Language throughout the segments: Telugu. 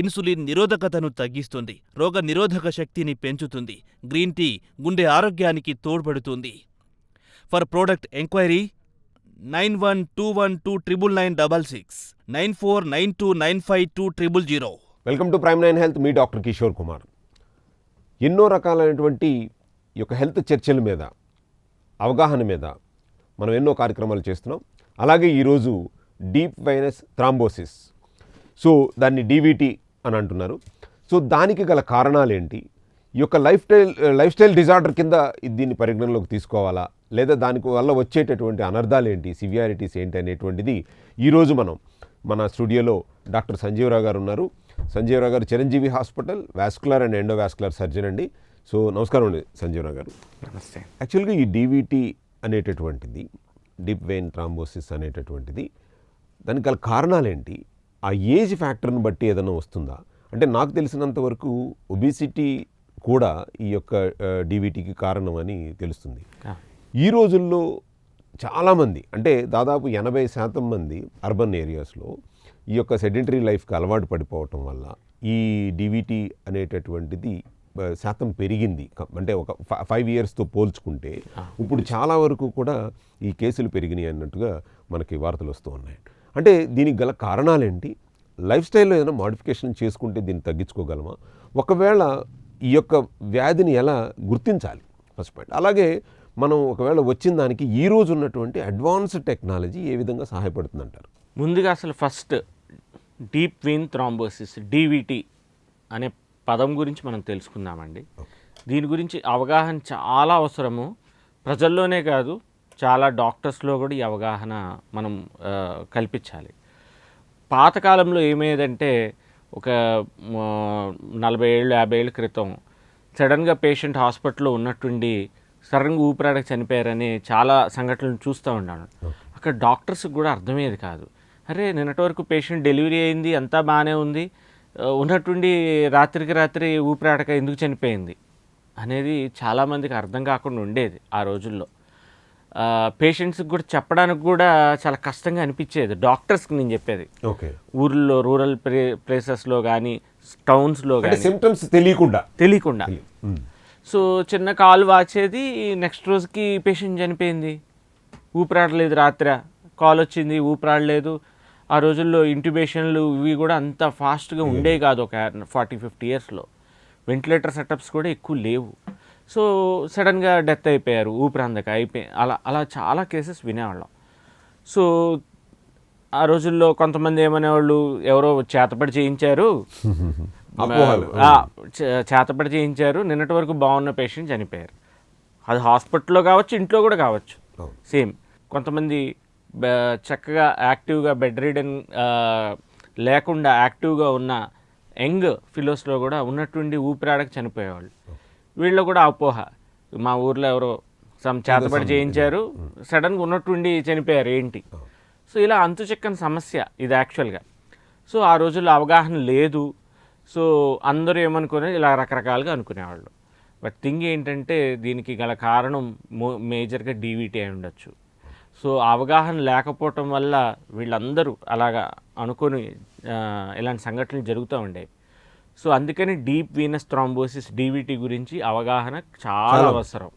ఇన్సులిన్ నిరోధకతను తగ్గిస్తుంది రోగ నిరోధక శక్తిని పెంచుతుంది గ్రీన్ టీ గుండె ఆరోగ్యానికి తోడ్పడుతుంది. For product enquiry nine one two one two triple nine double six nine four nine two nine five two triple zero. Welcome to Prime Nine Health me doctor Kishore Kumar. ఎన్నో రకాలైనటువంటి ఈ యొక్క హెల్త్ చర్చల మీద అవగాహన మీద మనం ఎన్నో కార్యక్రమాలు చేస్తున్నాం. అలాగే ఈరోజు డీప్ వైరస్ థ్రాంబోసిస్ సో దాన్ని డీవీటీ అని అంటున్నారు. సో దానికి గల కారణాలు ఏంటి ఈ యొక్క life style life style disorder కింద దీన్ని పరిగణనలోకి తీసుకోవాలా? లేదా దానికి వల్ల వచ్చేటటువంటి అనర్థాలు ఏంటి సివియారిటీస్ ఏంటి అనేటువంటిది ఈరోజు మనం మన స్టూడియోలో డాక్టర్ సంజీవరావు గారు ఉన్నారు. సంజీవరావు గారు Chiranjeevi hospital vascular and endovascular surgeon అండి. సో నమస్కారం అండి సంజీవరావు గారు. నమస్తే. యాక్చువల్గా ఈ డీవీటీ అనేటటువంటిది డీప్ వెయిన్ థ్రాంబోసిస్ అనేటటువంటిది దానికి గల కారణాలు ఏంటి ఆ ఏజ్ ఫ్యాక్టర్ని బట్టి ఏదైనా వస్తుందా? అంటే నాకు తెలిసినంత వరకు ఒబిసిటీ కూడా ఈ యొక్క డీవీటీకి కారణం అని తెలుస్తుంది ఈ రోజుల్లో చాలామంది అంటే దాదాపు ఎనభై శాతం మంది అర్బన్ ఏరియాస్లో ఈ యొక్క సెడెంటరీ లైఫ్కి అలవాటు పడిపోవటం వల్ల ఈ డివిటీ అనేటటువంటిది శాతం పెరిగింది. అంటే ఒక ఫైవ్ ఇయర్స్తో పోల్చుకుంటే ఇప్పుడు చాలా వరకు కూడా ఈ కేసులు పెరిగినాయి అన్నట్టుగా మనకి వార్తలు వస్తూ ఉన్నాయి. అంటే దీనికి గల కారణాలేంటి? లైఫ్ స్టైల్లో ఏదైనా మాడిఫికేషన్ చేసుకుంటే దీన్ని తగ్గించుకోగలమా? ఒకవేళ ఈ యొక్క వ్యాధిని ఎలా గుర్తించాలి? First point. అలాగే మనం ఒకవేళ వచ్చిన దానికి ఈ రోజు ఉన్నటువంటి అడ్వాన్స్డ్ టెక్నాలజీ ఏ విధంగా సహాయపడుతుందంటారు? ముందుగా అసలు first deep vein thrombosis DVT అనే పదం గురించి మనం తెలుసుకుందామండి. దీని గురించి అవగాహన చాలా అవసరము. ప్రజల్లోనే కాదు చాలా డాక్టర్స్లో కూడా ఈ అవగాహన మనం కల్పించాలి. పాతకాలంలో ఏమయ్యేదంటే ఒక నలభై ఏళ్ళు యాభై ఏళ్ళ క్రితం సడన్గా పేషెంట్ హాస్పిటల్లో ఉన్నట్టుండి సడన్గా ఊపిరాడక చనిపోయారని చాలా సంఘటనలు చూస్తూ ఉన్నాను అక్కడ డాక్టర్స్కి కూడా అర్థమయ్యేది కాదు. అరే నిన్నటి వరకు పేషెంట్ డెలివరీ అయింది అంతా బాగానే ఉంది ఉన్నట్టుండి రాత్రికి రాత్రి ఊపిరాడక ఎందుకు చనిపోయింది అనేది చాలామందికి అర్థం కాకుండా ఉండేది ఆ రోజుల్లో. పేషెంట్స్కి కూడా చెప్పడానికి కూడా చాలా కష్టంగా అనిపించేది. డాక్టర్స్కి నేను చెప్పేది. ఓకే. ఊర్లో రూరల్ ప్లే ప్లేసెస్లో కానీ టౌన్స్లో కానీ సిమ్టమ్స్ తెలియకుండా. తెలియకుండా. సో చిన్న కాలు వాచేది నెక్స్ట్ రోజుకి పేషెంట్ చనిపోయింది. ఊపిరాడలేదు రాత్రి. కాల్ వచ్చింది ఊపిరాడలేదు. ఆ రోజుల్లో ఇంట్యుబేషన్లు ఇవి కూడా అంత ఫాస్ట్గా ఉండేవి కాదు ఒక ఫార్టీ ఫిఫ్టీ ఇయర్స్లో. వెంటిలేటర్ సెటప్స్ కూడా ఎక్కువ లేవు. సో సడన్గా డెత్ అయిపోయారు ఊపిరందక అయిపోయి అలా అలా చాలా కేసెస్ వినేవాళ్ళం. సో ఆ రోజుల్లో కొంతమంది ఏమనేవాళ్ళు ఎవరో చేతపడి చేయించారు. చేతపడి చేయించారు. నిన్నటి వరకు బాగున్న పేషెంట్ చనిపోయారు. అది హాస్పిటల్లో కావచ్చు ఇంట్లో కూడా కావచ్చు. సేమ్. కొంతమంది చక్కగా యాక్టివ్గా బెడ్ రీడన్ లేకుండా యాక్టివ్గా ఉన్న యంగ్ ఫిలోస్లో కూడా ఉన్నట్టుండి ఊపిరాడక చనిపోయేవాళ్ళు. వీళ్ళు కూడా అపోహ. మా ఊర్లో ఎవరో సమ్ చేతపడి చేయించారు. సడన్గా ఉన్నట్టుండి చనిపోయారు ఏంటి సో ఇలా అంతు చిక్కని సమస్య ఇది యాక్చువల్గా. సో ఆ రోజుల్లో అవగాహన లేదు. సో అందరూ ఏమనుకునే ఇలా రకరకాలుగా అనుకునేవాళ్ళు. బట్ థింగ్ ఏంటంటే దీనికి గల కారణం మో మేజర్గా డీవీటీ అయి ఉండొచ్చు. సో అవగాహన లేకపోవటం వల్ల వీళ్ళందరూ అలాగా అనుకొని ఇలాంటి సంఘటనలు జరుగుతూ ఉండేవి. సో అందుకని డీప్ వీనస్ థ్రాంబోసిస్ డీవీటీ గురించి అవగాహన చాలా అవసరం.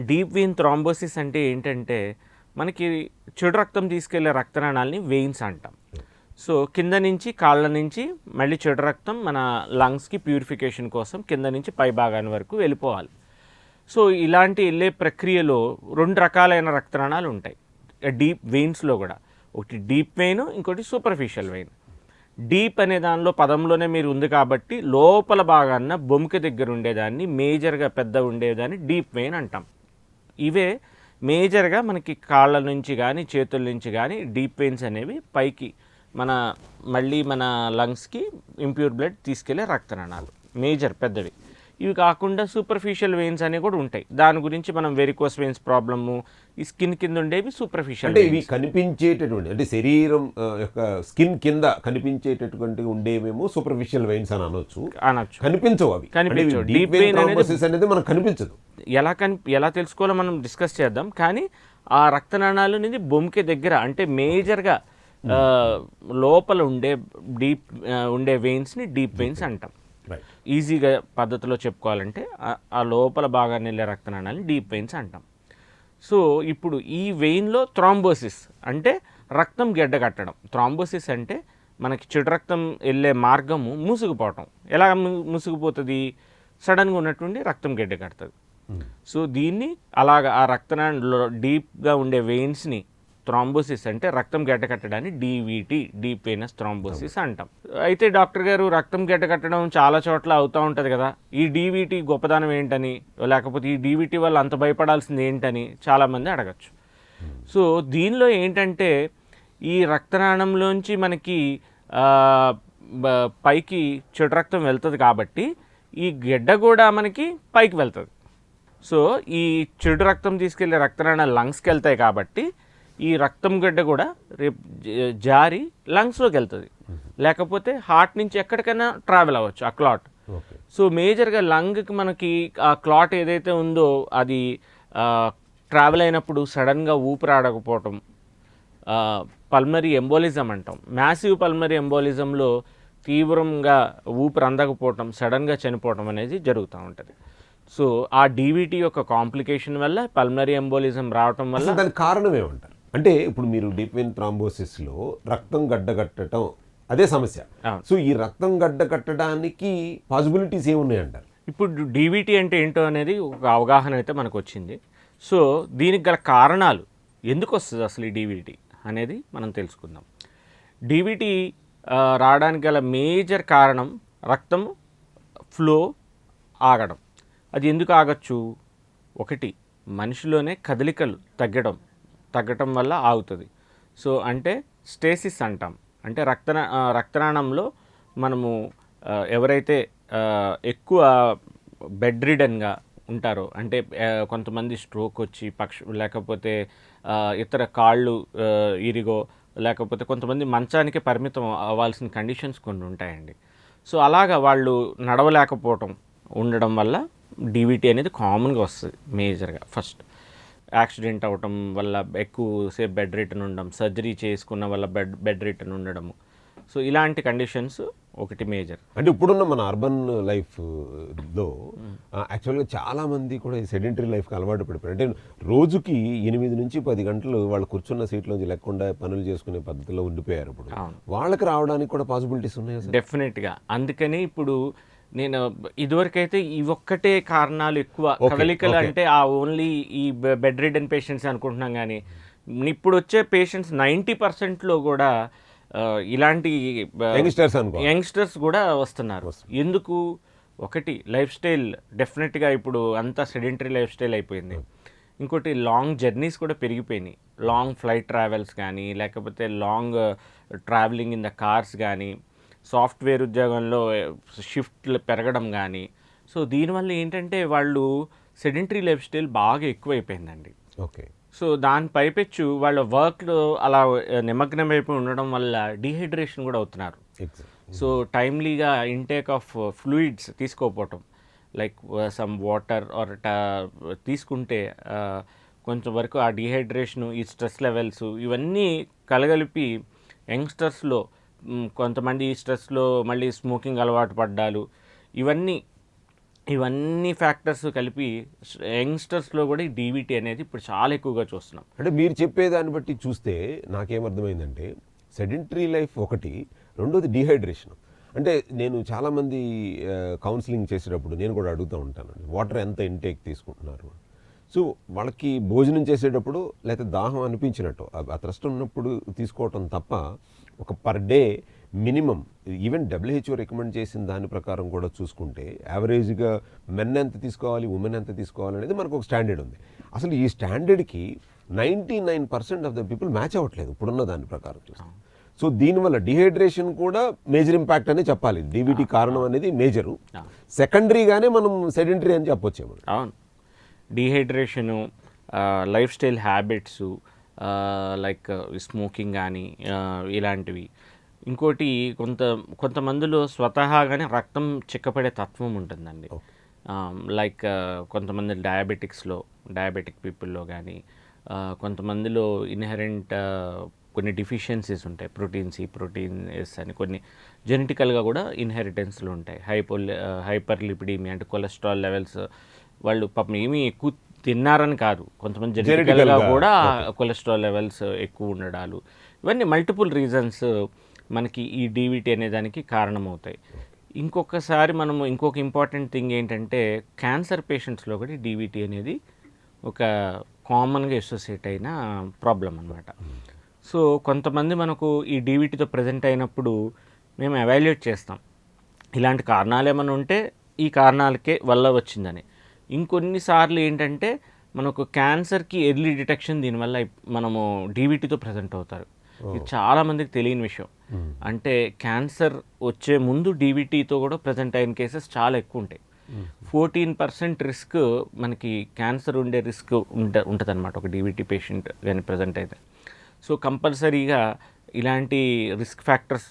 డీప్ వెయిన్ థ్రాంబోసిస్ అంటే ఏంటంటే మనకి చెడు రక్తం తీసుకెళ్ళే రక్తనాళాలని వెయిన్స్ అంటాం. సో కింద నుంచి కాళ్ళ నుంచి మళ్ళీ చెడు రక్తం మన లంగ్స్కి ప్యూరిఫికేషన్ కోసం కింద నుంచి పై భాగాన్ని వరకు వెళ్ళిపోవాలి. సో ఇలాంటి వెళ్ళే ప్రక్రియలో రెండు రకాలైన రక్తనాళాలు ఉంటాయి. డీప్ వెయిన్స్లో కూడా. ఒకటి డీప్ వెయిన్ ఇంకోటి సూపర్ఫిషియల్ వెయిన్. డీప్ అనే దానిలో పదంలోనే మీరు ఉంది కాబట్టి లోపల భాగాన్న బొమ్మిక దగ్గర ఉండేదాన్ని మేజర్గా పెద్ద ఉండేదాన్ని డీప్ వెయిన్ అంటాం. ఇవే మేజర్గా మనకి కాళ్ళ నుంచి కానీ చేతుల నుంచి కానీ డీప్ వెయిన్స్ అనేవి పైకి మన మళ్ళీ మన లంగ్స్కి ఇంప్యూర్ బ్లడ్ తీసుకెళ్ళే రక్తనాళాలు. మేజర్ పెద్దవి. ఇవి కాకుండా సూపర్ఫిషియల్ వెయిన్స్ అనేవి కూడా ఉంటాయి. దాని గురించి మనం వెరికోస్ వెయిన్స్ ప్రాబ్లము ఈ స్కిన్ కింద ఉండేవి సూపర్ఫిషియల్ అంటే ఇవి కనిపించేటటువంటి అంటే శరీరం యొక్క స్కిన్ కింద కనిపించేటటువంటి ఉండేవేమో సూపర్ఫిషియల్ వెయిన్స్ అని అనొచ్చు. అనొచ్చు. కనిపించవు అవి. కనిపించవు. డీప్ వెయిన్ అనేది- మనకు కనిపించదు. ఎలా కని ఎలా తెలుసుకోవాలో మనం డిస్కస్ చేద్దాం. కానీ ఆ రక్తనాళాలు అనేది బొమ్మికి దగ్గర అంటే మేజర్గా లోపల ఉండే డీప్ ఉండే వెయిన్స్ని డీప్ వెయిన్స్ అంటాం. ఈజీగా పద్ధతిలో చెప్పుకోవాలంటే ఆ- లోపల భాగాన్ని వెళ్ళే రక్తనాళాలని డీప్ వెయిన్స్ అంటాం. సో ఇప్పుడు ఈ వెయిన్లో థ్రాంబోసిస్ అంటే రక్తం గడ్డకట్టడం థ్రాంబోసిస్ అంటే మనకి చెడు రక్తం వెళ్ళే మార్గము మూసుకుపోవటం. ఎలా మూసుకుపోతుంది? సడన్గా ఉన్నటువంటి రక్తం గడ్డ కడుతుంది. సో దీన్ని అలాగ ఆ రక్తనాళంలో డీప్గా ఉండే వెయిన్స్ని థ్రాంబోసిస్ అంటే రక్తం గడ్డ కట్టడాన్ని డీవీటీ డీప్ వెయినస్ థ్రాంబోసిస్ అంటాం. అయితే డాక్టర్ గారు రక్తం గడ్డ కట్టడం చాలా చోట్ల అవుతూ ఉంటుంది కదా. ఈ డీవీటీ గొప్పదనం ఏంటని లేకపోతే ఈ డీవీటీ వల్ల అంత భయపడాల్సింది ఏంటని చాలామంది అడగచ్చు. సో దీనిలో ఏంటంటే ఈ రక్తనాళంలోంచి మనకి పైకి చెడు రక్తం వెళ్తుంది కాబట్టి ఈ గెడ్డ కూడా మనకి పైకి వెళ్తుంది. సో ఈ చెడు రక్తం తీసుకెళ్ళే రక్తనాళాలు లంగ్స్కి వెళ్తాయి కాబట్టి ఈ రక్తం గడ్డ కూడా రేపు జారి లంగ్స్లోకి వెళ్తుంది. లేకపోతే హార్ట్ నుంచి ఎక్కడికైనా ట్రావెల్ అవ్వచ్చు ఆ క్లాట్. సో మేజర్గా లంగ్కి మనకి ఆ క్లాట్ ఏదైతే ఉందో అది ట్రావెల్ అయినప్పుడు సడన్గా ఊపిరి ఆడకపోవటం పల్మరీ ఎంబోలిజం అంటాం. మ్యాసివ్ పల్మరీ ఎంబోలిజంలో తీవ్రంగా ఊపిరి అందకపోవటం సడన్గా చనిపోవటం అనేది జరుగుతూ ఉంటుంది. సో ఆ డీవీటీ యొక్క కాంప్లికేషన్ వల్ల పల్మరీ ఎంబోలిజం రావటం వల్ల దానికి కారణం ఏమంటారు? అంటే ఇప్పుడు మీరు డీప్ వెయిన్ థ్రాంబోసిస్లో రక్తం గడ్డగట్టడం అదే సమస్య. సో ఈ రక్తం గడ్డ కట్టడానికి పాసిబిలిటీస్ ఏమున్నాయంటారు? ఇప్పుడు డీవీటీ అంటే ఏంటో అనేది ఒక అవగాహన అయితే మనకు వచ్చింది సో దీనికి గల కారణాలు ఎందుకు వస్తుంది అసలు ఈ డీవీటీ అనేది మనం తెలుసుకుందాం. డీవీటీ రావడానికి గల మేజర్ కారణం రక్తం ఫ్లో ఆగడం. అది ఎందుకు ఆగచ్చు? ఒకటి మనిషిలోనే కదలికలు తగ్గడం. తగ్గటం వల్ల ఆగుతుంది. సో అంటే స్టేసిస్ అంటాం. అంటే రక్త రక్తనాళంలో మనము ఎవరైతే ఎక్కువ బెడ్ రిడన్గా ఉంటారో అంటే కొంతమంది స్ట్రోక్ వచ్చి పక్ష లేకపోతే ఇతర కాళ్ళు ఇరిగో లేకపోతే కొంతమంది మంచానికి పరిమితం అవ్వాల్సిన కండిషన్స్ కొన్ని ఉంటాయండి. సో అలాగా వాళ్ళు నడవలేకపోవటం ఉండడం వల్ల డీవీటీ అనేది కామన్గా వస్తుంది మేజర్గా ఫస్ట్. యాక్సిడెంట్ అవటం వల్ల ఎక్కువసేపు బెడ్ రిటర్న్ ఉండడం సర్జరీ చేసుకున్న వల్ల బెడ్ బెడ్ రిటర్న్ ఉండడము. సో ఇలాంటి కండిషన్స్ ఒకటి మేజర్. అంటే ఇప్పుడున్న మన అర్బన్ లైఫ్లో యాక్చువల్గా చాలా మంది కూడా ఈ సెడెంటరీ లైఫ్కి అలవాటు పడిపోయారు. అంటే రోజుకి ఎనిమిది నుంచి పది గంటలు వాళ్ళు కూర్చున్న సీట్లోంచి లేకుండా పనులు చేసుకునే పద్ధతిలో ఉండిపోయారు ఇప్పుడు. వాళ్ళకి రావడానికి కూడా పాసిబిలిటీస్ ఉన్నాయా డెఫినెట్గా. అందుకని ఇప్పుడు నేను ఇదివరకైతే ఈ ఒక్కటే కారణాలు ఎక్కువ. కదలికలు. అంటే ఆ ఓన్లీ ఈ బెడ్ రిడన్ పేషెంట్స్ అనుకుంటున్నాం కానీ ఇప్పుడు వచ్చే పేషెంట్స్ నైంటీ పర్సెంట్లో కూడా ఇలాంటి యంగ్స్టర్స్ అనుకో యంగ్స్టర్స్ కూడా వస్తున్నారు. ఎందుకు? ఒకటి లైఫ్ స్టైల్ డెఫినెట్గా ఇప్పుడు అంతా సెడెంటరీ లైఫ్ స్టైల్ అయిపోయింది ఇంకోటి లాంగ్ జర్నీస్ కూడా పెరిగిపోయినాయి. లాంగ్ ఫ్లైట్ ట్రావెల్స్ కానీ లేకపోతే long travelling in the cars కానీ సాఫ్ట్వేర్ ఉద్యోగంలో షిఫ్ట్లు పెరగడం కానీ సో దీనివల్ల ఏంటంటే వాళ్ళు సెడెంటరీ లైఫ్ స్టైల్ బాగా ఎక్కువైపోయిందండి. ఓకే. సో దాని పైపెచ్చు వాళ్ళ వర్క్లో అలా నిమగ్నమైపోయి ఉండడం వల్ల డీహైడ్రేషన్ కూడా అవుతున్నారు. సో టైమ్లీగా ఇంటేక్ ఆఫ్ ఫ్లూయిడ్స్ తీసుకోకపోవటం లైక్ సమ్ వాటర్ ఆర్ తీసుకుంటే కొంచెం వరకు ఆ డిహైడ్రేషను ఈ స్ట్రెస్ లెవెల్స్ ఇవన్నీ కలగలిపి యంగ్స్టర్స్లో కొంతమంది స్ట్రెస్లో మళ్ళీ స్మోకింగ్ అలవాటు పడ్డాలు ఇవన్నీ ఇవన్నీ ఫ్యాక్టర్స్ కలిపి యంగ్స్టర్స్లో కూడా ఈ డీవీటీ అనేది ఇప్పుడు చాలా ఎక్కువగా చూస్తున్నాం అంటే మీరు చెప్పేదాన్ని బట్టి చూస్తే నాకేమర్థమైందంటే సెడెంటరీ లైఫ్ ఒకటి రెండోది డిహైడ్రేషన్ అంటే నేను చాలామంది కౌన్సిలింగ్ చేసేటప్పుడు నేను కూడా అడుగుతూ ఉంటాను వాటర్ ఎంత ఇంటేక్ తీసుకుంటున్నారు సో వాళ్ళకి భోజనం చేసేటప్పుడు లేకపోతే దాహం అనిపించినట్టు ఆ- ఆ ఉన్నప్పుడు తీసుకోవటం తప్ప ఒక per day minimum even WHO recommend చేసిన దాని ప్రకారం కూడా చూసుకుంటే యావరేజ్గా మెన్ ఎంత తీసుకోవాలి ఉమెన్ ఎంత తీసుకోవాలి అనేది మనకు ఒక స్టాండర్డ్ ఉంది. అసలు ఈ స్టాండర్డ్కి ninety nine percent of the people match అవ్వట్లేదు ఇప్పుడున్న దాని ప్రకారం చూస్తే. సో దీనివల్ల డిహైడ్రేషన్ కూడా మేజర్ ఇంపాక్ట్ అని చెప్పాలి. డీబీటీ కారణం అనేది మేజరు. సెకండరీగానే మనం సెడెంటరీ అని చెప్పొచ్చేమో. అవును. Dehydration lifestyle habits like smoking కానీ ఇలాంటివి. ఇంకోటి కొంత కొంతమందిలో స్వతహాగానే రక్తం చిక్కపడే తత్వం ఉంటుందండి. లైక్ కొంతమంది డయాబెటిక్స్లో డయాబెటిక్ పీపుల్లో కానీ కొంతమందిలో ఇన్హెరెంట్ కొన్ని డిఫిషియన్సీస్ ఉంటాయి. ప్రోటీన్ సి ప్రోటీన్ ఎస్ అని కొన్ని జెనెటికల్గా కూడా ఇన్హెరిటెన్స్లు ఉంటాయి. హైపో హైపర్ లిపిడీమి అంటే కొలెస్ట్రాల్ లెవెల్స్ వాళ్ళు పాపం ఏమీ ఎక్కువ తిన్నారని కాదు. కొంతమంది జెనెటికల్గా కూడా కొలెస్ట్రాల్ లెవెల్స్ ఎక్కువ ఉండడాలు. ఇవన్నీ మల్టిపుల్ రీజన్స్ మనకి ఈ డీవీటీ అనే దానికి కారణమవుతాయి. ఇంకొకసారి మనము ఇంకొక ఇంపార్టెంట్ థింగ్ ఏంటంటే క్యాన్సర్ పేషెంట్స్లో కూడా డీవీటీ అనేది ఒక కామన్గా అసోసియేట్ అయిన ప్రాబ్లం అనమాట సో కొంతమంది మనకు ఈ డీవీటీతో ప్రజెంట్ అయినప్పుడు మేము ఎవాల్యుయేట్ చేస్తాం. ఇలాంటి కారణాలు ఏమైనా ఉంటే ఈ కారణాలకే వల్ల వచ్చిందని. ఇంకొన్నిసార్లు ఏంటంటే మనకు క్యాన్సర్కి ఎర్లీ డిటెక్షన్ దీనివల్ల మనము డీవీటీతో ప్రజెంట్ అవుతారు. ఇది చాలా మందికి తెలియని విషయం. అంటే క్యాన్సర్ వచ్చే ముందు డీవీటీతో కూడా ప్రజెంట్ అయిన కేసెస్ చాలా ఎక్కువ ఉంటాయి ఫోర్టీన్ పర్సెంట్ రిస్క్ మనకి క్యాన్సర్ ఉండే రిస్క్ ఉంట ఉంటుంది అనమాట ఒక డీవీటీ పేషెంట్ కానీ ప్రజెంట్ అయితే. సో కంపల్సరీగా ఇలాంటి రిస్క్ ఫ్యాక్టర్స్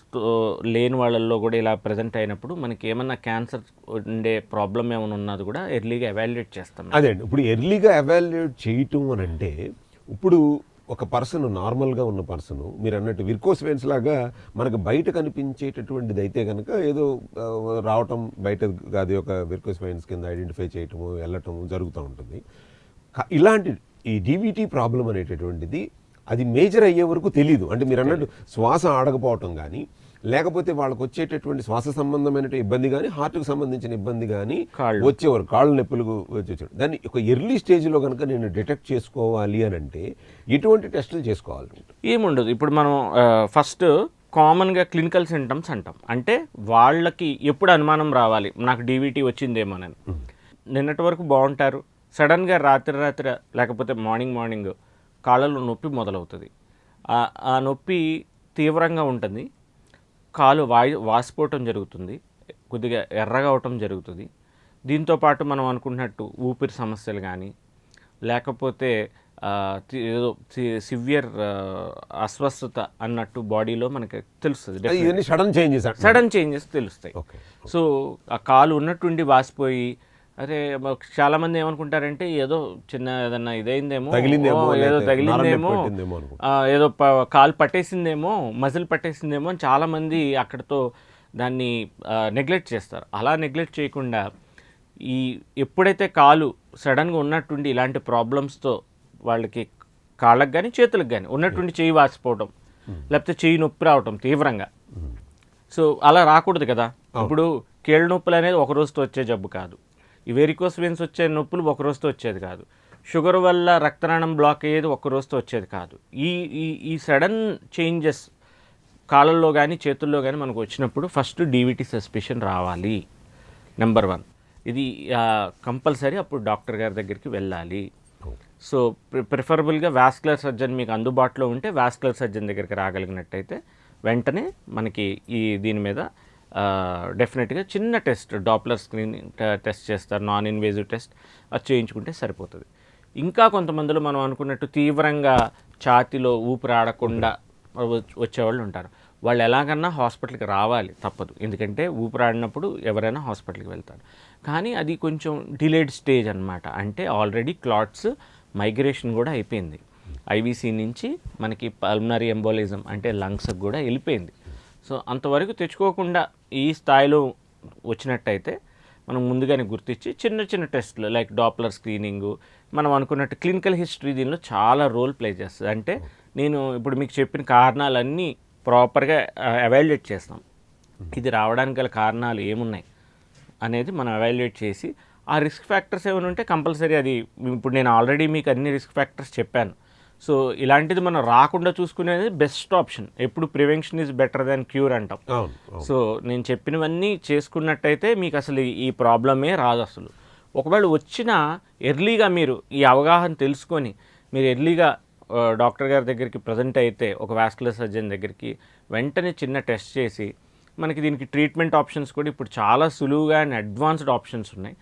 లేని వాళ్ళల్లో కూడా ఇలా ప్రజెంట్ అయినప్పుడు మనకి ఏమన్నా క్యాన్సర్ ఉండే ప్రాబ్లం ఏమైనా ఉన్నది కూడా ఎర్లీగా ఎవాల్యుయేట్ చేస్తాం అదే అండి. ఇప్పుడు ఎర్లీగా ఎవాల్యుయేట్ చేయటం అని అంటే ఇప్పుడు ఒక పర్సన్ నార్మల్గా ఉన్న పర్సన్ మీరు అన్నట్టు విర్కోస్ వెయిన్స్ లాగా మనకు బయట కనిపించేటటువంటిది అయితే కనుక ఏదో రావటం బయట అది ఒక విర్కోస్ వెయిన్స్ కింద ఐడెంటిఫై చేయటము వెళ్ళటము జరుగుతూ ఉంటుంది. ఇలాంటి ఈ డీవీటీ ప్రాబ్లం అనేటటువంటిది అది మేజర్ అయ్యే వరకు తెలియదు అంటే మీరు అన్నట్టు శ్వాస ఆడకపోవటం కానీ లేకపోతే వాళ్ళకి వచ్చేటటువంటి శ్వాస సంబంధమైన ఇబ్బంది కానీ హార్ట్కి సంబంధించిన ఇబ్బంది కానీ. వచ్చేవారు. కాళ్ళు నొప్పులు వచ్చేవారు. దాన్ని ఒక ఎర్లీ స్టేజ్లో కనుక నేను డిటెక్ట్ చేసుకోవాలి అని అంటే ఎటువంటి టెస్టులు చేసుకోవాలి. ఏముండదు. ఇప్పుడు మనం ఫస్ట్ కామన్గా క్లినికల్ సింటమ్స్ అంటాం. అంటే వాళ్ళకి ఎప్పుడు అనుమానం రావాలి నాకు డీవీటీ వచ్చిందేమోనని నిన్నటి వరకు బాగుంటారు. సడన్గా రాత్రి రాత్రి లేకపోతే మార్నింగ్ మార్నింగ్ కాళ్ళలో నొప్పి మొదలవుతుంది. ఆ- నొప్పి తీవ్రంగా ఉంటుంది. కాలు వాయి వాసిపోవటం జరుగుతుంది. కొద్దిగా ఎర్రగా అవటం జరుగుతుంది. దీంతో పాటు మనం అనుకున్నట్టు ఊపిరి సమస్యలు కానీ లేకపోతే ఏదో సివియర్ అస్వస్థత అన్నట్టు బాడీలో మనకి తెలుస్తుంది సడన్ చేంజెస్ సడన్ చేంజెస్ తెలుస్తాయి. సో ఆ కాలు ఉన్నట్టుండి వాసిపోయి అరే చాలా మంది ఏమనుకుంటారంటే ఏదో చిన్న ఏదన్నా ఇదైందేమో ఏదో తగిలిందేమో ఏదో కాలు పట్టేసిందేమో మజిల్ పట్టేసిందేమో అని చాలా మంది అక్కడితో దాన్ని నెగ్లెక్ట్ చేస్తారు. అలా నెగ్లెక్ట్ చేయకుండా ఈ ఎప్పుడైతే కాలు సడన్గా ఉన్నట్టుండి ఇలాంటి ప్రాబ్లమ్స్తో వాళ్ళకి కాళ్ళకి కానీ చేతులకు కానీ ఉన్నట్టుండి చేయి వాసిపోవడం లేకపోతే చేయి నొప్పి రావటం తీవ్రంగా. సో అలా రాకూడదు కదా. ఇప్పుడు కీళ్ళ నొప్పులు అనేది ఒక రోజుతో వచ్చే జబ్బు కాదు. ఈ వెరికోస్ వెయిన్స్ వచ్చే నొప్పులు ఒక రోజుతో వచ్చేది కాదు. షుగర్ వల్ల రక్తనాళం బ్లాక్ అయ్యేది ఒక రోజుతో వచ్చేది కాదు. ఈ ఈ ఈ సడన్ చేంజెస్ కాళ్ళల్లో కానీ చేతుల్లో కానీ మనకు వచ్చినప్పుడు ఫస్ట్ డీవిటీ సస్పెషన్ రావాలి. నెంబర్ వన్ ఇది కంపల్సరీ అప్పుడు డాక్టర్ గారి దగ్గరికి వెళ్ళాలి. సో ప్రిఫరబుల్గా వాస్కులర్ సర్జన్ మీకు అందుబాటులో ఉంటే వాస్కులర్ సర్జన్ దగ్గరికి రాగలిగినట్టయితే వెంటనే మనకి ఈ దీని మీద డెఫినెట్గా చిన్న టెస్ట్ డాప్లర్ స్క్రీన్ టెస్ట్ చేస్తారు నాన్ ఇన్వేజివ్ టెస్ట్ అది చేయించుకుంటే సరిపోతుంది. ఇంకా కొంతమందిలో మనం అనుకున్నట్టు తీవ్రంగా ఛాతిలో ఊపిరి ఆడకుండా వచ్చేవాళ్ళు ఉంటారు. వాళ్ళు ఎలాగన్నా హాస్పిటల్కి రావాలి తప్పదు. ఎందుకంటే ఊపిరాడినప్పుడు ఎవరైనా హాస్పిటల్కి వెళ్తారు. కానీ అది కొంచెం డిలేడ్ స్టేజ్ అన్నమాట. అంటే ఆల్రెడీ క్లాట్స్ మైగ్రేషన్ కూడా అయిపోయింది. ఐవీసీ నుంచి మనకి పల్మనరీ ఎంబోలిజం అంటే లంగ్స్కి కూడా వెళ్ళిపోయింది. సో అంతవరకు తెచ్చుకోకుండా ఈ స్థాయిలో వచ్చినట్టయితే మనం ముందుగానే గుర్తించి చిన్న చిన్న టెస్ట్లు లైక్ డాప్లర్ స్క్రీనింగ్ మనం అనుకున్నట్టు క్లినికల్ హిస్టరీ దీనిలో చాలా రోల్ ప్లే చేస్తుంది. అంటే నేను ఇప్పుడు మీకు చెప్పిన కారణాలన్నీ ప్రాపర్గా అవాల్యుయేట్ చేస్తాం. ఇది రావడానికి గల కారణాలు ఏమున్నాయి అనేది మనం అవాల్యుయేట్ చేసి ఆ రిస్క్ ఫ్యాక్టర్స్ ఏమైనా ఉంటే కంపల్సరీ అది ఇప్పుడు నేను ఆల్రెడీ మీకు అన్ని రిస్క్ ఫ్యాక్టర్స్ చెప్పాను. సో ఇలాంటిది మనం రాకుండా చూసుకునేది బెస్ట్ ఆప్షన్ ఎప్పుడు prevention is better than cure అంటాం. సో నేను చెప్పినవన్నీ చేసుకున్నట్టయితే మీకు అసలు ఈ- ప్రాబ్లమే రాదు అసలు. ఒకవేళ వచ్చినా ఎర్లీగా మీరు ఈ అవగాహన తెలుసుకొని మీరు ఎర్లీగా డాక్టర్ గారి దగ్గరికి ప్రజెంట్ అయితే ఒక వాస్కులర్ సర్జన్ దగ్గరికి వెంటనే చిన్న టెస్ట్ చేసి మనకి దీనికి ట్రీట్మెంట్ ఆప్షన్స్ కూడా ఇప్పుడు చాలా సులువుగా అండ్ అడ్వాన్స్డ్ ఆప్షన్స్ ఉన్నాయి.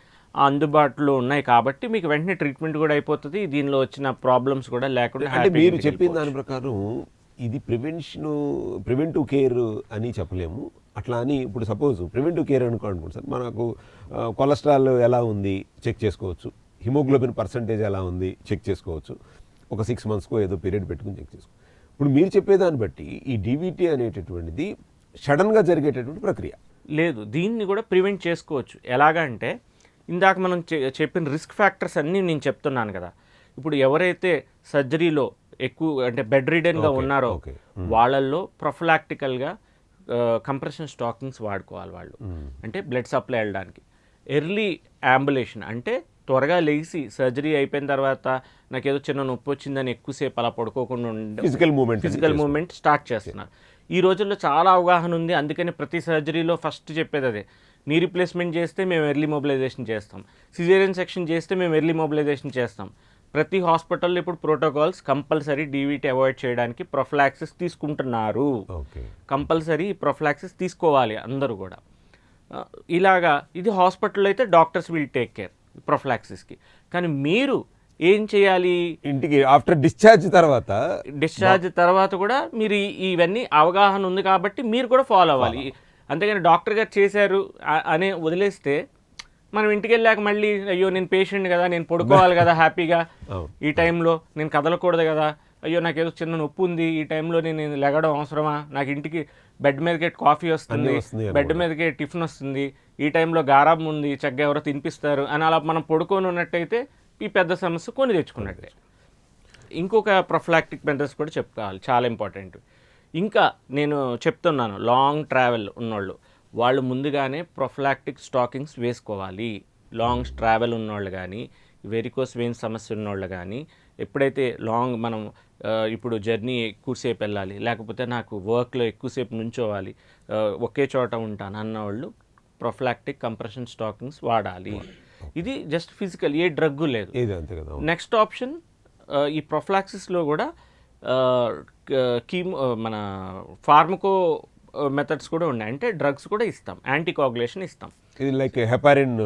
అందుబాటులో ఉన్నాయి కాబట్టి మీకు వెంటనే ట్రీట్మెంట్ కూడా అయిపోతుంది దీనిలో వచ్చిన ప్రాబ్లమ్స్ కూడా లేకుండా అంటే మీరు చెప్పిన. దాని ప్రకారం ఇది ప్రివెన్షన్ ప్రివెంటివ్ కేర్ అని చెప్పలేము. అట్లా అని ఇప్పుడు సపోజ్ ప్రివెంటివ్ కేర్ అనుకో అనుకోండి సార్ మనకు కొలెస్ట్రాల్ ఎలా ఉంది చెక్ చేసుకోవచ్చు. హిమోగ్లోబిన్ పర్సంటేజ్ ఎలా ఉంది చెక్ చేసుకోవచ్చు. ఒక సిక్స్ మంత్స్కో ఏదో పీరియడ్ పెట్టుకుని చెక్ చేసుకో. ఇప్పుడు మీరు చెప్పేదాన్ని బట్టి ఈ డీవీటీ అనేటటువంటిది సడన్గా జరిగేటటువంటి ప్రక్రియ. లేదు దీన్ని కూడా ప్రివెంట్ చేసుకోవచ్చు. ఎలాగా అంటే ఇందాక మనం చె- చెప్పిన రిస్క్ ఫ్యాక్టర్స్ అన్నీ నేను చెప్తున్నాను కదా. ఇప్పుడు ఎవరైతే సర్జరీలో ఎక్కువ అంటే బెడ్ రిడెన్గా ఉన్నారో. వాళ్ళల్లో ప్రొఫలాక్టికల్గా కంప్రెషన్ స్టాకింగ్స్ వాడుకోవాలి వాళ్ళు. అంటే బ్లడ్ సప్లై వెళ్ళడానికి. ఎర్లీ అంబులేషన్ అంటే త్వరగా లేచి సర్జరీ అయిపోయిన తర్వాత నాకు ఏదో చిన్న నొప్పి వచ్చిందని ఎక్కువసేపు అలా పడుకోకుండా ఉండే physical movement physical movement start చేస్తున్నారు. ఈ రోజుల్లో చాలా అవగాహన ఉంది. అందుకని ప్రతి సర్జరీలో ఫస్ట్ చెప్పేది అదే. నీ రిప్లేస్మెంట్ చేస్తే మేము ఎర్లీ మొబిలైజేషన్ చేస్తాం. సిజేరియన్ సెక్షన్ చేస్తే మేము ఎర్లీ మొబిలైజేషన్ చేస్తాం. ప్రతి హాస్పిటల్లో ఇప్పుడు ప్రోటోకాల్స్ కంపల్సరీ డీవీటీ అవాయిడ్ చేయడానికి ప్రొఫ్లాక్సిస్ తీసుకుంటున్నారు. ఓకే కంపల్సరీ ప్రొఫ్లాక్సిస్ తీసుకోవాలి అందరూ కూడా. ఇలాగా ఇది హాస్పిటల్లో అయితే డాక్టర్స్ విల్ టేక్ కేర్ ప్రొఫ్లాక్సిస్కి కానీ మీరు ఏం చేయాలి? ఇంటికి ఆఫ్టర్ డిశ్చార్జ్ తర్వాత డిశ్చార్జ్ తర్వాత కూడా మీరు ఇవన్నీ అవగాహన ఉంది కాబట్టి మీరు కూడా ఫాలో అవ్వాలి. అంతేగాని డాక్టర్ గారు చేశారు అనే వదిలేస్తే మనం ఇంటికి వెళ్ళాక మళ్ళీ అయ్యో నేను పేషెంట్ కదా నేను పడుకోవాలి కదా హ్యాపీగా. ఈ టైంలో నేను కదలకూడదు కదా. అయ్యో నాకు ఏదో చిన్న నొప్పి ఉంది. ఈ టైంలో నేను లెగడం అవసరమా? నాకు ఇంటికి బెడ్ మీదకే కాఫీ వస్తుంది. బెడ్ మీదకే టిఫిన్ వస్తుంది. ఈ టైంలో గారాబం ఉంది. చక్కగా ఎవరో తినిపిస్తారు. అని అలా మనం పడుకొని ఉన్నట్టయితే ఈ పెద్ద సమస్య కొని తెచ్చుకున్నట్టే. ఇంకొక ప్రొఫ్లాక్టిక్ మెథడ్స్ కూడా చెప్పుకోవాలి చాలా ఇంపార్టెంట్. ఇంకా నేను చెప్తున్నాను లాంగ్ ట్రావెల్ ఉన్నోళ్ళు. వాళ్ళు ముందుగానే ప్రొఫ్లాక్టిక్ స్టాకింగ్స్ వేసుకోవాలి. లాంగ్ ట్రావెల్ ఉన్నోళ్ళు కానీ వెరికోస్ వెయిన్ సమస్య ఉన్నోళ్ళు కానీ ఎప్పుడైతే లాంగ్ మనం ఇప్పుడు జర్నీ ఎక్కువసేపు వెళ్ళాలి లేకపోతే నాకు వర్క్లో ఎక్కువసేపు నుంచోవాలి ఒకే చోట ఉంటాను అన్నవాళ్ళు ప్రొఫ్లాక్టిక్ కంప్రెషన్ స్టాకింగ్స్ వాడాలి. ఇది జస్ట్ ఫిజికల్ ఏ డ్రగ్ లేదు. నెక్స్ట్ ఆప్షన్ ఈ ప్రొఫ్లాక్సిస్లో కూడా కీమో మన ఫార్మకో మెథడ్స్ కూడా ఉన్నాయి. అంటే డ్రగ్స్ కూడా ఇస్తాం. యాంటీకోగులేషన్ ఇస్తాం. ఇది లైక్ హెపారిన్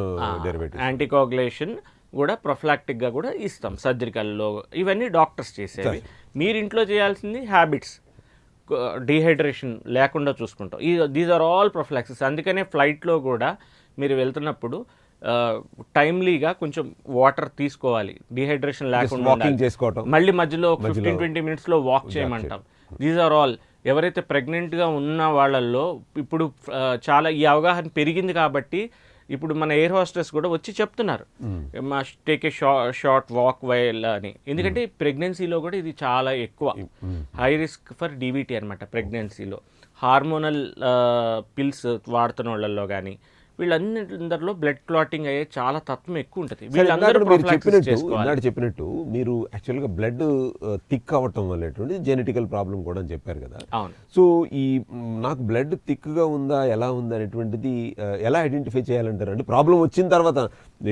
యాంటీకోగులేషన్ కూడా ప్రొఫ్లాక్టిక్గా కూడా ఇస్తాం. సర్జికల్లో ఇవన్నీ డాక్టర్స్ చేసేవి. మీరు ఇంట్లో చేయాల్సింది హ్యాబిట్స్ డీహైడ్రేషన్ లేకుండా చూసుకుంటాం. ఈ దీస్ ఆర్ ఆల్ ప్రొఫ్లాక్సిస్ అందుకనే ఫ్లైట్లో కూడా మీరు వెళ్తున్నప్పుడు టైమ్లీగా కొంచెం వాటర్ తీసుకోవాలి. డీహైడ్రేషన్ లేకుండా వాకింగ్ ఉండాలి. చేసుకోవటం. మళ్ళీ మధ్యలో ఫిఫ్టీన్ ట్వంటీ మినిట్స్లో వాక్ చేయమంటాం. దీస్ ఆర్ ఆల్ ఎవరైతే ప్రెగ్నెంట్గా ఉన్న వాళ్ళల్లో ఇప్పుడు చాలా ఈ అవగాహన పెరిగింది కాబట్టి ఇప్పుడు మన ఎయిర్ హోస్టెస్ కూడా వచ్చి చెప్తున్నారు. మా take a sh short walk while అని. ఎందుకంటే ప్రెగ్నెన్సీలో కూడా ఇది చాలా ఎక్కువ. హై రిస్క్ ఫర్ డీవీటీ అనమాట ప్రెగ్నెన్సీలో హార్మోనల్ పిల్స్ వాడుతున్న వాళ్ళల్లో కానీ వీళ్ళందరిలో బ్లడ్ క్లాటింగ్ అయ్యే చాలా తత్వం ఎక్కువ ఉంటుంది. వీళ్ళందరూ మీరు చెప్పినట్టు ఇందాక చెప్పినట్టు మీరు యాక్చువల్గా బ్లడ్ థిక్ అవ్వటం అనేటువంటి జెనెటికల్ ప్రాబ్లం కూడా అని చెప్పారు కదా. అవును. సో ఈ నాకు బ్లడ్ థిక్గా ఉందా ఎలా ఉందా అనేటువంటిది ఆ, ఎలా ఐడెంటిఫై చేయాలంటారు? అంటే ప్రాబ్లం వచ్చిన తర్వాత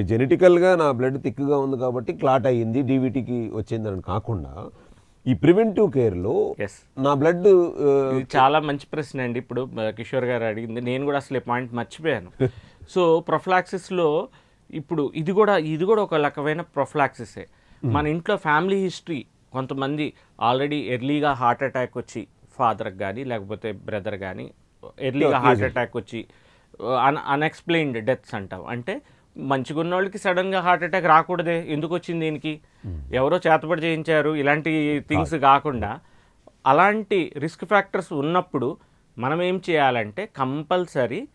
జెనెటికల్గా నా బ్లడ్ థిక్గా ఉంది కాబట్టి క్లాట్ అయ్యింది డీవీటీకి వచ్చిందని కాకుండా ఈ ప్రివెంటివ్ కేర్లో ఎస్ నా బ్లడ్ చాలా మంచి ప్రశ్న అండి. ఇప్పుడు కిషోర్ గారు అడిగింది. నేను కూడా అసలు పాయింట్ మర్చిపోయాను. సో ప్రొఫ్లాక్సిస్లో ఇప్పుడు ఇది కూడా ఇది కూడా ఒక రకమైన ప్రొఫ్లాక్సిసే. మన ఇంట్లో ఫ్యామిలీ హిస్టరీ కొంతమంది ఆల్రెడీ ఎర్లీగా హార్ట్ అటాక్ వచ్చి ఫాదర్కి కానీ లేకపోతే బ్రదర్ కానీ ఎర్లీగా హార్ట్ అటాక్ వచ్చి అన్ అన్ఎక్స్ప్లెయిన్డ్ డెత్స్ అంటాం. అంటే మంచిగా ఉన్న వాళ్ళకి సడన్గా హార్ట్ అటాక్ రాకూడదే. ఎందుకు వచ్చింది దీనికి ఎవరో చేతబడి చేయించారు. ఇలాంటి థింగ్స్ కాకుండా అలాంటి రిస్క్ ఫ్యాక్టర్స్ ఉన్నప్పుడు మనం ఏం చేయాలంటే కంపల్సరీ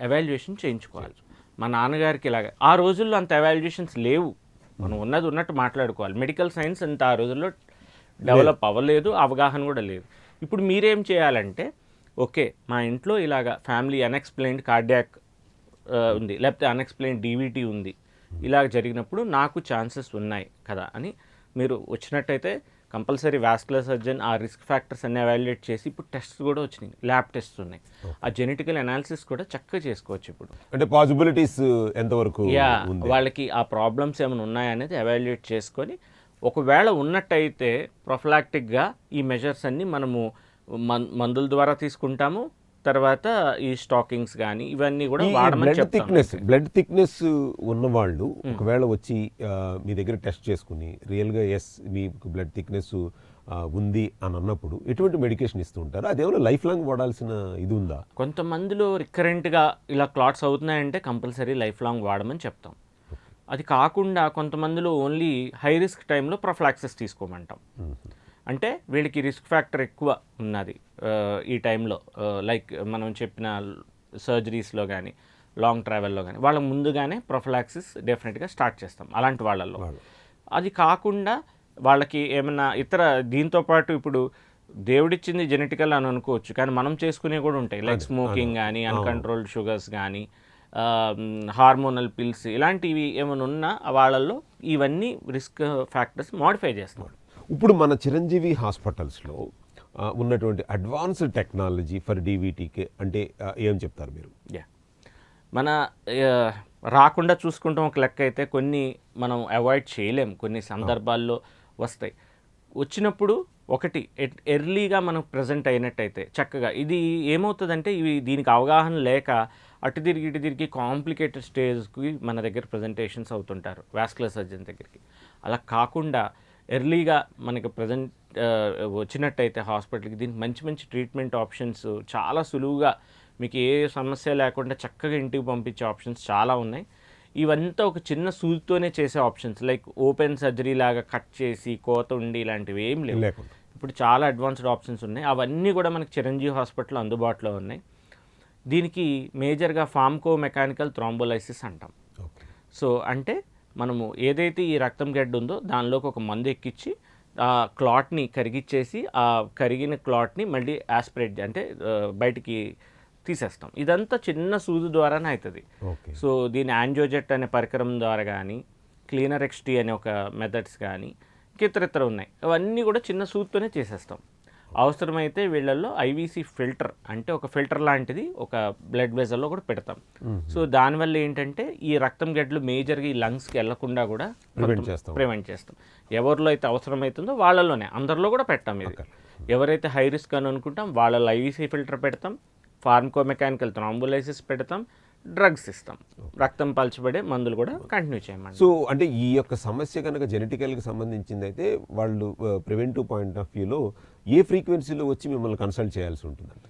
ఎవాల్యుయేషన్ చేయించుకోవాలి. మా నాన్నగారికి ఇలాగ. ఆ రోజుల్లో అంత ఎవాల్యుయేషన్స్ లేవు. మనం ఉన్నది ఉన్నట్టు మాట్లాడుకోవాలి. మెడికల్ సైన్స్ అంత ఆ రోజుల్లో డెవలప్ అవ్వలేదు. అవగాహన కూడా లేదు. ఇప్పుడు మీరేం చేయాలంటే ఓకే మా ఇంట్లో ఇలాగ ఫ్యామిలీ అన్ఎక్స్ప్లెయిన్డ్ కార్డియాక్ ఉంది. లేకపోతే అన్ఎక్స్ప్లెయిన్ డీవీటీ ఉంది. ఇలాగ జరిగినప్పుడు నాకు ఛాన్సెస్ ఉన్నాయి కదా అని మీరు వచ్చినట్టయితే కంపల్సరీ వాస్కులర్ సర్జన్ ఆ రిస్క్ ఫ్యాక్టర్స్ అన్ని అవాల్యుయేట్ చేసి ఇప్పుడు టెస్ట్ కూడా వచ్చినాయి. ల్యాబ్ టెస్ట్ ఉన్నాయి. ఆ జెనెటికల్ అనాలిసిస్ కూడా చక్కగా చేసుకోవచ్చు ఇప్పుడు. అంటే పాసిబిలిటీస్ ఎంతవరకు యా వాళ్ళకి ఆ ప్రాబ్లమ్స్ ఏమైనా ఉన్నాయనేది ఎవాల్యుయేట్ చేసుకొని ఒకవేళ ఉన్నట్టయితే ప్రొఫలాక్టిక్గా ఈ మెజర్స్ అన్ని మనము మన్ మందుల ద్వారా తీసుకుంటాము. తర్వాత ఈ స్టాకింగ్స్ కానీ ఇవన్నీ కూడా వాడమని బ్లడ్ థిక్నెస్ బ్లడ్ థిక్నెస్ ఉన్నవాళ్ళు ఒకవేళ వచ్చి మీ దగ్గర టెస్ట్ చేసుకుని రియల్గా ఎస్ మీకు బ్లడ్ థిక్నెస్ ఉంది అని అన్నప్పుడు ఎటువంటి మెడికేషన్ ఇస్తూ ఉంటారు అదేమైనా లైఫ్ లాంగ్ వాడాల్సిన ఇది ఉందా? కొంతమందిలో రికరెంట్గా ఇలా క్లాట్స్ అవుతున్నాయంటే కంపల్సరీ లైఫ్ లాంగ్ వాడమని చెప్తాం. అది కాకుండా కొంతమందిలో ఓన్లీ హై రిస్క్ టైంలో ప్రొఫ్లాక్సిస్ తీసుకోమంటాం. అంటే వీళ్ళకి రిస్క్ ఫ్యాక్టర్ ఎక్కువ ఉన్నది ఈ టైంలో. లైక్ మనం చెప్పిన సర్జరీస్లో కానీ లాంగ్ ట్రావెల్లో కానీ వాళ్ళ ముందుగానే ప్రొఫ్లాక్సిస్ డెఫినెట్గా స్టార్ట్ చేస్తాం అలాంటి వాళ్ళల్లో. అది కాకుండా వాళ్ళకి ఏమన్నా ఇతర దీంతో పాటు ఇప్పుడు దేవుడిచ్చింది జెనెటికల్ అని అనుకోవచ్చు కానీ మనం చేసుకునేవి కూడా ఉంటాయి. లైక్ స్మోకింగ్ కానీ అన్కంట్రోల్డ్ షుగర్స్ కానీ హార్మోనల్ పిల్స్ ఇలాంటివి ఏమైనా ఉన్నా వాళ్ళల్లో ఇవన్నీ రిస్క్ ఫ్యాక్టర్స్ మాడిఫై చేస్తాం. ఇప్పుడు మన చిరంజీవి హాస్పిటల్స్లో ఉన్నటువంటి అడ్వాన్స్డ్ టెక్నాలజీ ఫర్ డీవీటీకి అంటే ఏం చెప్తారు మీరు? యా మన రాకుండా చూసుకుంటాం ఒక లెక్క అయితే కొన్ని మనం అవాయిడ్ చేయలేం. కొన్ని సందర్భాల్లో వస్తాయి. వచ్చినప్పుడు ఒకటి ఎట్- ఎర్లీగా మనం ప్రజెంట్ అయినట్టయితే చక్కగా ఇది ఏమవుతుందంటే ఇవి దీనికి అవగాహన లేక అటు తిరిగి ఇటు తిరిగి కాంప్లికేటెడ్ స్టేజ్కి మన దగ్గర ప్రజెంటేషన్స్ అవుతుంటారు. వాస్కులర్ సర్జన్ దగ్గరికి. అలా కాకుండా ఎర్లీగా మనకి ప్రజెంట్ వచ్చినట్టయితే హాస్పిటల్కి దీనికి మంచి మంచి ట్రీట్మెంట్ ఆప్షన్స్ చాలా సులువుగా మీకు ఏ సమస్య లేకుండా చక్కగా ఇంటికి పంపించే ఆప్షన్స్ చాలా ఉన్నాయి. ఇవంతా ఒక చిన్న సూదితోనే చేసే ఆప్షన్స్ లైక్ ఓపెన్ సర్జరీ లాగా కట్ చేసి కోత ఉండి ఇలాంటివి ఏం లేవు. ఇప్పుడు చాలా అడ్వాన్స్డ్ ఆప్షన్స్ ఉన్నాయి. అవన్నీ కూడా మనకి చిరంజీవి హాస్పిటల్ అందుబాటులో ఉన్నాయి. దీనికి మేజర్గా ఫార్మ్కో మెకానికల్ థ్రాంబోలైసిస్ అంటాం. సో అంటే మనము ఏదైతే ఈ రక్తం గడ్డ ఉందో దానిలోకి ఒక మందు ఎక్కించి ఆ క్లాట్ని కరిగిచ్చేసి ఆ కరిగిన క్లాట్ని మళ్ళీ ఆస్పిరేట్ అంటే బయటికి తీసేస్తాం. ఇదంతా చిన్న సూది ద్వారానే అవుతుంది సో దీని యాంజోజెట్ అనే పరికరం ద్వారా కానీ క్లీనర్ ఎక్స్టీ అనే ఒక మెథడ్స్ కానీ ఇతరితర ఉన్నాయి. అవన్నీ కూడా చిన్న సూత్తోనే చేసేస్తాం. అవసరమైతే వీళ్ళల్లో ఐవీసీ ఫిల్టర్ అంటే ఒక ఫిల్టర్ లాంటిది ఒక బ్లడ్ వెజల్లో కూడా పెడతాం. సో దానివల్ల ఏంటంటే ఈ రక్తం గడ్డలు మేజర్గా ఈ లంగ్స్కి వెళ్ళకుండా కూడా ప్రివెంట్ చేస్తాం. ప్రివెంట్ చేస్తాం. ఎవరిలో అయితే అవసరమవుతుందో వాళ్ళలోనే అందరిలో కూడా పెట్టాం ఇది. ఎవరైతే హై రిస్క్ అని అనుకుంటాం వాళ్ళలో ఐవీసీ ఫిల్టర్ పెడతాం ఫార్మకో మెకానికల్ థ్రాంబోలైసిస్ పెడతాం డ్రగ్స్ ఇస్తాం రక్తం పల్చబడే మందులు కూడా కంటిన్యూ చేయమండి సో అంటే ఈ యొక్క సమస్య కనుక జెనెటికల్కి సంబంధించింది అయితే వాళ్ళు ప్రివెంటివ్ పాయింట్ ఆఫ్ వ్యూలో ఏ ఫ్రీక్వెన్సీలో వచ్చి మిమ్మల్ని కన్సల్ట్ చేయాల్సి ఉంటుందంట?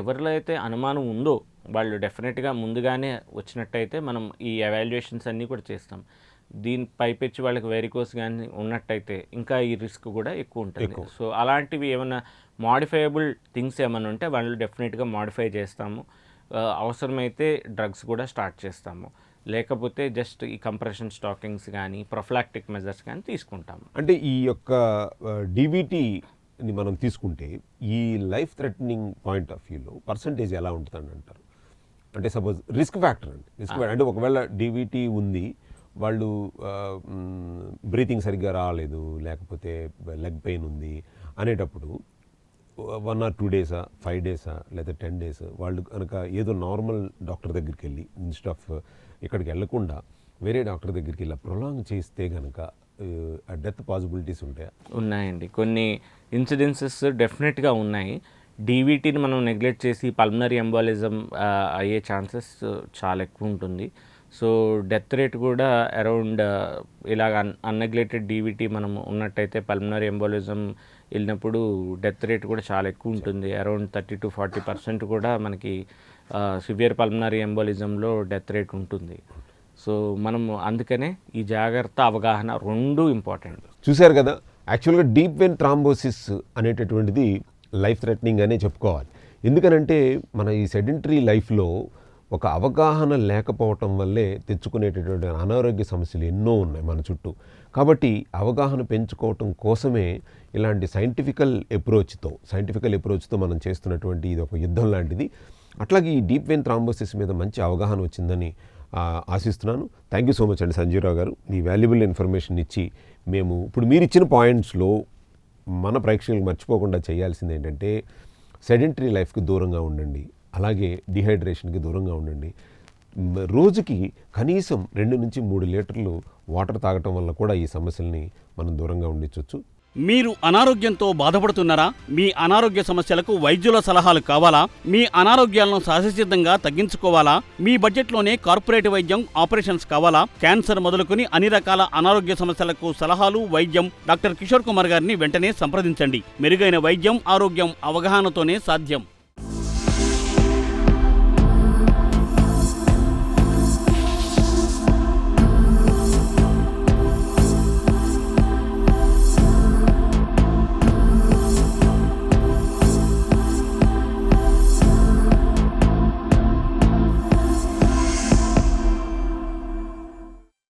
ఎవరిలో అయితే అనుమానం ఉందో వాళ్ళు డెఫినెట్గా ముందుగానే వచ్చినట్టయితే మనం ఈ ఎవాల్యుయేషన్స్ అన్నీ కూడా చేస్తాం. దీని పైపెచ్చి వాళ్ళకి వెరికోస్ కానీ ఉన్నట్టయితే ఇంకా ఈ రిస్క్ కూడా ఎక్కువ ఉంటుంది. సో అలాంటివి ఏమైనా మాడిఫైయబుల్ థింగ్స్ ఏమైనా ఉంటే వాళ్ళు డెఫినెట్గా మాడిఫై చేస్తాము. అవసరమైతే డ్రగ్స్ కూడా స్టార్ట్ చేస్తాము. లేకపోతే జస్ట్ ఈ కంప్రెషన్ స్టాకింగ్స్ కానీ ప్రొఫ్లాక్టిక్ మెజర్స్ కానీ తీసుకుంటాము. అంటే ఈ యొక్క డీబీటీని మనం తీసుకుంటే ఈ లైఫ్ థ్రెటనింగ్ పాయింట్ ఆఫ్ వ్యూలో పర్సంటేజ్ ఎలా ఉంటుందని అంటారు? అంటే సపోజ్ రిస్క్ ఫ్యాక్టర్ అండి. రిస్క్ ఫ్యాక్టర్ అంటే ఒకవేళ డీబీటీ ఉంది వాళ్ళు బ్రీతింగ్ సరిగ్గా రాలేదు లేకపోతే లెగ్ పెయిన్ ఉంది అనేటప్పుడు వన్ ఆర్ టూ డేసా ఫైవ్ డేసా లేదా టెన్ డేస్ వాళ్ళు కనుక ఏదో నార్మల్ డాక్టర్ దగ్గరికి వెళ్ళి ఇన్స్టెడ్ ఆఫ్ ఇక్కడికి వెళ్ళకుండా వేరే డాక్టర్ దగ్గరికి ఇలా ప్రొలాంగ్ చేస్తే కనుక డెత్ పాసిబిలిటీస్ ఉంటాయా? ఉన్నాయండి. కొన్ని ఇన్సిడెన్సెస్ డెఫినెట్గా ఉన్నాయి. డీవీటీని మనం నెగ్లెక్ట్ చేసి పల్మనరీ ఎంబాలిజం అయ్యే ఛాన్సెస్ చాలా ఎక్కువ ఉంటుంది. సో డెత్ రేట్ కూడా అరౌండ్ ఇలాగ అన్ అన్నెగ్లెక్టెడ్ డీవీటీ మనం ఉన్నట్టయితే పల్మనరీ ఎంబాలిజం వెళ్ళినప్పుడు డెత్ రేట్ కూడా చాలా ఎక్కువ ఉంటుంది. Around thirty to forty percent కూడా మనకి సివియర్ పల్మనరీ ఎంబాలిజంలో డెత్ రేట్ ఉంటుంది. సో మనం అందుకనే ఈ జాగ్రత్త అవగాహన రెండు ఇంపార్టెంట్ చూశారు కదా యాక్చువల్గా డీప్ వెన్ థ్రాంబోసిస్ అనేటటువంటిది లైఫ్ థ్రెటనింగ్ అనే చెప్పుకోవాలి. ఎందుకనంటే మన ఈ సెడెంటరీ లైఫ్లో ఒక అవగాహన లేకపోవటం వల్లే తెచ్చుకునేటటువంటి అనారోగ్య సమస్యలు ఎన్నో ఉన్నాయి మన చుట్టూ. కాబట్టి అవగాహన పెంచుకోవటం కోసమే ఇలాంటి సైంటిఫికల్ అప్రోచ్తో సైంటిఫికల్ అప్రోచ్తో మనం చేస్తున్నటువంటి ఇది ఒక యుద్ధం లాంటిది. అట్లాగే ఈ డీప్ వెన్ థ్రాంబోసిస్ మీద మంచి అవగాహన వచ్చిందని ఆశిస్తున్నాను. థ్యాంక్ యూ సో మచ్ అండి సంజీవరావు గారు. మీ వాల్యుబుల్ ఇన్ఫర్మేషన్ ఇచ్చి మేము ఇప్పుడు మీరు ఇచ్చిన పాయింట్స్లో మన ప్రేక్షకులకు మర్చిపోకుండా చేయాల్సింది ఏంటంటే సెడెంటరీ లైఫ్కి దూరంగా ఉండండి. అలాగే డిహైడ్రేషన్కి దూరంగా ఉండండి. రోజుకి కనీసం రెండు నుంచి మూడు లీటర్లు వాటర్ తాగటం వల్ల కూడా ఈ సమస్యల్ని మనం దూరంగా ఉండించవచ్చు మీరు అనారోగ్యంతో బాధపడుతున్నారా? మీ అనారోగ్య సమస్యలకు వైద్యుల సలహాలు కావాలా? మీ అనారోగ్యాలను సహజసిద్ధంగా తగ్గించుకోవాలా? మీ బడ్జెట్లోనే కార్పొరేట్ వైద్యం ఆపరేషన్స్ కావాలా? క్యాన్సర్ మొదలుకొని అన్ని రకాల అనారోగ్య సమస్యలకు సలహాలు వైద్యం డాక్టర్ కిషోర్ కుమార్ గారిని వెంటనే సంప్రదించండి. మెరుగైన వైద్యం ఆరోగ్యం అవగాహనతోనే సాధ్యం.